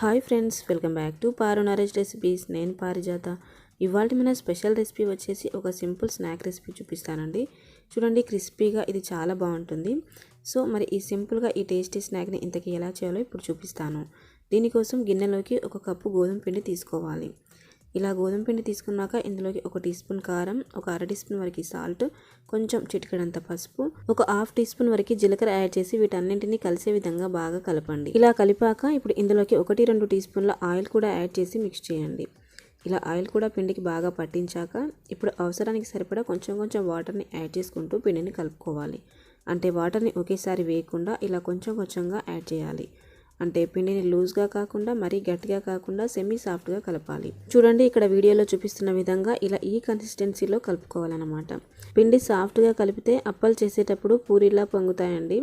Hi friends welcome back to Paru Naresh recipes. నేను పారిజాత. ఇవాళ మన స్పెషల్ రెసిపీ వచ్చేసి ఒక సింపుల్ స్నాక్ రెసిపీ చూపిస్తానండి. చూడండి క్రిస్పీగా ఇది చాలా బాగుంటుంది. సో మరి ఈ సింపుల్గా ఈ టేస్టీ స్నాక్ని ఇంతకీ ఎలా చేయాలో ఇప్పుడు చూపిస్తాను. దీనికోసం గిన్నెలోకి ఒక కప్పు గోధుమ పిండి తీసుకోవాలి. ఇలా గోధుమ పిండి తీసుకున్నాక ఇందులోకి ఒక టీ స్పూన్ కారం ఒక అర టీ స్పూన్ వరకు సాల్ట్ కొంచెం చిటికడంత పసుపు ఒక హాఫ్ టీ స్పూన్ వరకు జీలకర్ర యాడ్ చేసి వీటన్నింటినీ కలిసే విధంగా బాగా కలపండి. ఇలా కలిపాక ఇప్పుడు ఇందులోకి ఒకటి రెండు టీ స్పూన్ల ఆయిల్ కూడా యాడ్ చేసి మిక్స్ చేయండి. ఇలా ఆయిల్ కూడా పిండికి బాగా పట్టించాక ఇప్పుడు అవసరానికి సరిపడా కొంచెం కొంచెం వాటర్ని యాడ్ చేసుకుంటూ పిండిని కలుపుకోవాలి. అంటే వాటర్ని ఒకేసారి వేయకుండా ఇలా కొంచెం కొంచెంగా యాడ్ చేయాలి. అంటే పిండిని లూజ్గా కాకుండా మరీ గట్టిగా కాకుండా సెమీ సాఫ్ట్గా కలపాలి. చూడండి ఇక్కడ వీడియోలో చూపిస్తున్న విధంగా ఇలా ఈ కన్సిస్టెన్సీలో కలుపుకోవాలన్నమాట. పిండి సాఫ్ట్గా కలిపితే అప్పలు చేసేటప్పుడు పూరిలా పొంగుతాయండి.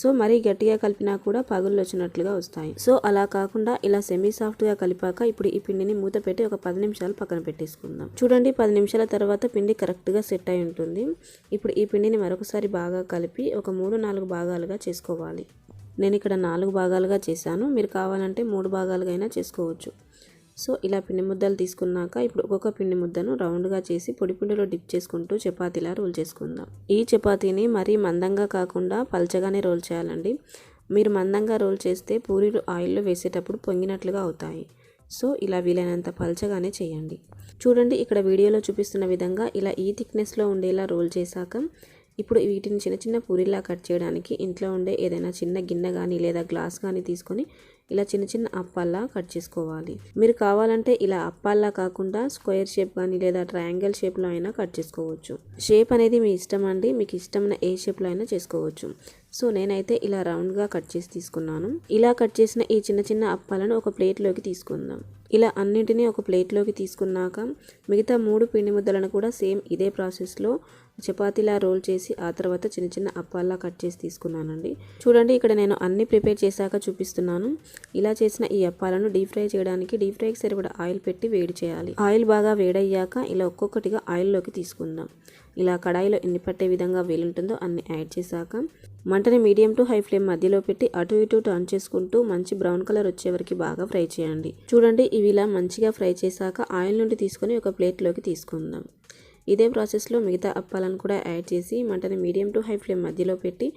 సో మరీ గట్టిగా కలిపినా కూడా పగుళ్ళు వచ్చినట్లుగా వస్తాయి. సో అలా కాకుండా ఇలా సెమీ సాఫ్ట్గా కలిపాక ఇప్పుడు ఈ పిండిని మూత పెట్టి ఒక పది నిమిషాలు పక్కన పెట్టేసుకుందాం. చూడండి పది నిమిషాల తర్వాత పిండి కరెక్ట్గా సెట్ అయి ఉంటుంది. ఇప్పుడు ఈ పిండిని మరొకసారి బాగా కలిపి ఒక మూడు నాలుగు భాగాలుగా చేసుకోవాలి. నేను ఇక్కడ నాలుగు భాగాలుగా చేశాను. మీరు కావాలంటే మూడు భాగాలుగా అయినా చేసుకోవచ్చు. సో ఇలా పిండి ముద్దలు తీసుకున్నాక ఇప్పుడు ఒక్కొక్క పిండి ముద్దను రౌండ్గా చేసి పొడి పిండిలో డిప్ చేసుకుంటూ చపాతీలా రోల్ చేసుకుందాం. ఈ చపాతీని మరీ మందంగా కాకుండా పల్చగానే రోల్ చేయాలండి. మీరు మందంగా రోల్ చేస్తే పూరీలు ఆయిల్లో వేసేటప్పుడు పొంగినట్లుగా అవుతాయి. సో ఇలా వీలైనంత పల్చగానే చేయండి. చూడండి ఇక్కడ వీడియోలో చూపిస్తున్న విధంగా ఇలా ఈ థిక్నెస్లో ఉండేలా రోల్ చేశాక ఇప్పుడు వీటిని చిన్న చిన్న పూరిలా కట్ చేయడానికి ఇంట్లో ఉండే ఏదైనా చిన్న గిన్నె కానీ లేదా గ్లాస్ కానీ తీసుకొని ఇలా చిన్న చిన్న అప్పాల్లా కట్ చేసుకోవాలి. మీరు కావాలంటే ఇలా అప్పాల్లా కాకుండా స్క్వేర్ షేప్ కానీ లేదా ట్రయాంగిల్ షేప్లో అయినా కట్ చేసుకోవచ్చు. షేప్ అనేది మీ ఇష్టం అండి. మీకు ఇష్టమైన ఏ షేప్లో అయినా చేసుకోవచ్చు. సో నేనైతే ఇలా రౌండ్గా కట్ చేసి తీసుకున్నాను. ఇలా కట్ చేసిన ఈ చిన్న చిన్న అప్పాలను ఒక ప్లేట్లోకి తీసుకుందాం. ఇలా అన్నింటినీ ఒక ప్లేట్లోకి తీసుకున్నాక మిగతా మూడు పిండి ముద్దలను కూడా సేమ్ ఇదే ప్రాసెస్లో చపాతీలా రోల్ చేసి ఆ తర్వాత చిన్న చిన్న అప్పాల్లా కట్ చేసి తీసుకున్నానండి. చూడండి ఇక్కడ నేను అన్ని ప్రిపేర్ చేశాక చూపిస్తున్నాను. ఇలా చేసిన ఈ అప్పాలను డీప్ ఫ్రై చేయడానికి డీప్ ఫ్రైకి సరిపడా ఆయిల్ పెట్టి వేడి చేయాలి. ఆయిల్ బాగా వేడయ్యాక ఇలా ఒక్కొక్కటిగా ఆయిల్లోకి తీసుకుందాం. ఇలా కడాయిలో ఎన్ని పట్టే విధంగా వీలుంటుందో అన్ని యాడ్ చేశాక మంటని మీడియం టు హై ఫ్లేమ్ మధ్యలో పెట్టి అటు ఇటు టర్న్ చేసుకుంటూ మంచి బ్రౌన్ కలర్ వచ్చే వరకు బాగా ఫ్రై చేయండి. చూడండి ఇవి ఇలా మంచిగా ఫ్రై చేశాక ఆయిల్ నుండి తీసుకొని ఒక ప్లేట్లోకి తీసుకుందాం. ఇదే ప్రాసెస్లో మిగతా అప్పాలను కూడా యాడ్ చేసి మంటని మీడియం టు హై ఫ్లేమ్ మధ్యలో పెట్టి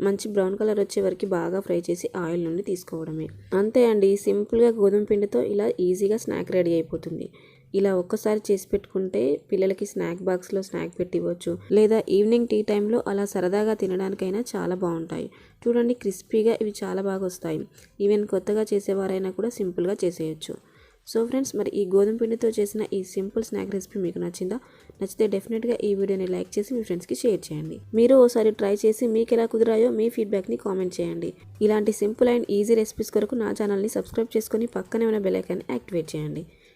మంచి బ్రౌన్ కలర్ వచ్చే వరకు బాగా ఫ్రై చేసి ఆయిల్ నుండి తీసుకోవడమే. అంతే అండి సింపుల్గా గోధుమ పిండితో ఇలా ఈజీగా స్నాక్ రెడీ అయిపోతుంది. ఇలా ఒక్కసారి చేసి పెట్టుకుంటే పిల్లలకి స్నాక్ బాక్స్లో స్నాక్ పెట్టివ్వచ్చు. లేదా ఈవినింగ్ టీ టైంలో అలా సరదాగా తినడానికైనా చాలా బాగుంటాయి. చూడండి క్రిస్పీగా ఇవి చాలా బాగా వస్తాయి. ఈవెన్ కొత్తగా చేసేవారైనా కూడా సింపుల్గా చేసేయచ్చు. సో ఫ్రెండ్స్ మరి ఈ గోధుమ పిండితో చేసిన ఈ సింపుల్ స్నాక్ రెసిపీ మీకు నచ్చిందా? నచ్చితే డెఫినెట్గా ఈ వీడియోని లైక్ చేసి మీ ఫ్రెండ్స్కి షేర్ చేయండి. మీరు ఓసారి ట్రై చేసి మీకు ఎలా కుదిరాయో మీ ఫీడ్బ్యాక్ని కామెంట్ చేయండి. ఇలాంటి సింపుల్ అండ్ ఈజీ రెసిపీస్ కొరకు నా ఛానల్ని సబ్స్క్రైబ్ చేసుకొని పక్కనే ఉన్న బెల్ ఐకాన్ని యాక్టివేట్ చేయండి.